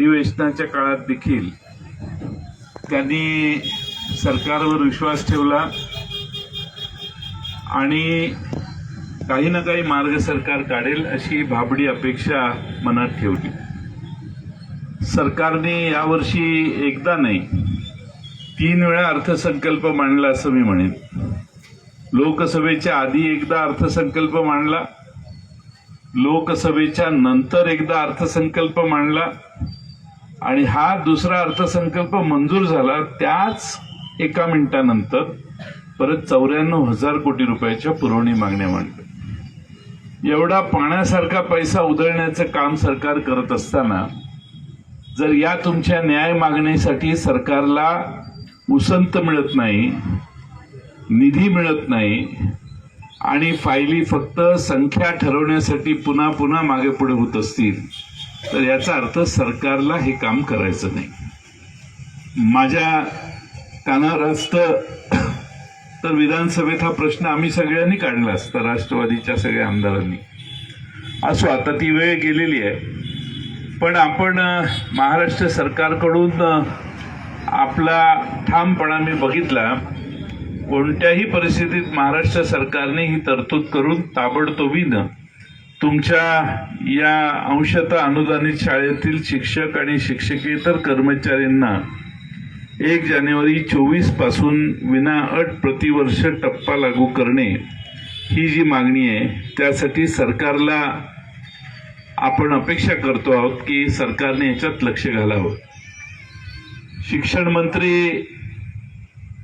अधिवेशनाच्या काळात देखील त्यांनी सरकारवर विश्वास ठेवला आणि काही ना काही मार्ग सरकार काढेल अशी भाबडी अपेक्षा मनात ठेवली. सरकारने यावर्षी एकदा नाही तीन वेळा अर्थसंकल्प मांडला असं मी म्हणेन. लोकसभेच्या आधी एकदा अर्थसंकल्प मांडला लोकसभेच्या नंतर एकदा अर्थसंकल्प मांडला आणि हा दुसरा अर्थसंकल्प मंजूर झाला त्याच एका मिनिटानंतर परत चौऱ्याण्णव हजार कोटी रुपयाच्या पुरवणी मागण्या मांडल्या. एवढा पाण्यासारखा पैसा उधळण्याचं काम सरकार करत असताना जर या तुमच्या न्याय मागणीसाठी सरकारला उसंत मिळत नाही निधी मिळत नाही आणि फायली फक्त संख्या ठरवण्यासाठी पुन्हा पुन्हा मागे पुढे होत असतील तर याचा अर्थ सरकारला हे काम करायचं नाही. माझ्या कानावर असतं तर विधानसभेत हा प्रश्न आम्ही सगळ्यांनी काढला असता राष्ट्रवादीच्या सगळ्या आमदारांनी. असो आता ती वेळ गेलेली आहे. पण आपण महाराष्ट्र सरकारकडून आपला ठामपणा मी बघितला. कोणत्याही परिस्थितीत महाराष्ट्र सरकारने ही तरतूद करून ताबडतोबीनं तुमच्या या अंशतः अनुदानित शाळेतील शिक्षक आणि शिक्षकेतर कर्मचाऱ्यांना एक जानेवारी चोवीसपासून विनाअट प्रतिवर्ष टप्पा लागू करणे ही जी मागणी आहे त्यासाठी सरकारला आपण अपेक्षा करतो आहोत की सरकारने याच्यात लक्ष घालावं. शिक्षण मंत्री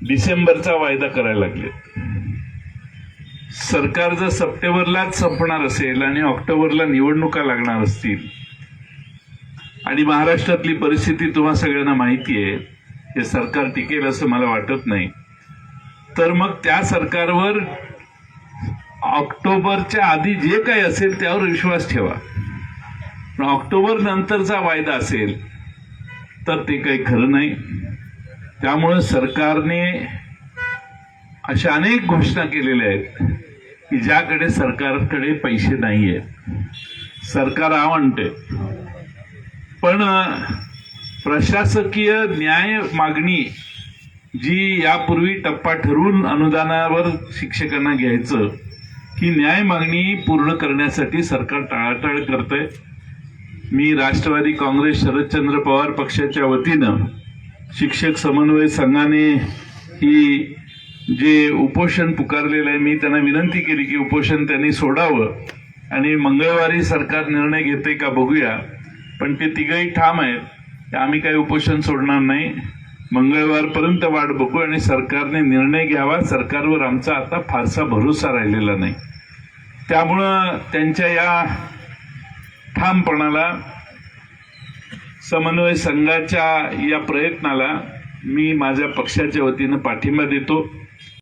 डिसेंबरचा वायदा करायला लागले सरकार जर सप्टेंबरलाच संपणार असेल आणि ऑक्टोबरला निवडणुका लागणार असतील आणि महाराष्ट्रातली परिस्थिती तुम्हा सगळ्यांना माहिती आहे हे सरकार टिकेल असं मला वाटत नाही. तर मग त्या सरकारवर ऑक्टोबरच्या आधी जे काही असेल त्यावर विश्वास ठेवा. पण ऑक्टोबर नंतरचा वायदा असेल तर ते काही खरं नाही. त्यामुळं सरकारने अशा अनेक घोषणा केलेल्या आहेत. की ज्याकडे सरकारकडे पैसे नाही आहेत सरकार आवडते पण प्रशासकीय न्याय मागणी जी यापूर्वी टप्पा ठरवून अनुदानावर शिक्षकांना घ्यायचं ही न्याय मागणी पूर्ण करण्यासाठी सरकार टाळाटाळ करतंय. मी राष्ट्रवादी काँग्रेस शरदचंद्र पवार पक्षाच्या वतीनं शिक्षक समन्वय संघाने ही जे उपोषण पुकारलेलं आहे मी त्यांना विनंती केली की उपोषण त्यांनी सोडावं. आणि मंगळवारी सरकार निर्णय घेते का बघूया. पण ते तिघही ठाम आहेत. आम्ही काही उपोषण सोडणार नाही. मंगळवारपर्यंत वाट बघू आणि सरकारने निर्णय घ्यावा. सरकारवर आमचा आता फारसा भरोसा राहिलेला नाही. त्यामुळं त्यांच्या या ठामपणाला समन्वय संघाच्या या प्रयत्नाला मी माझ्या पक्षाच्या वतीनं पाठिंबा देतो.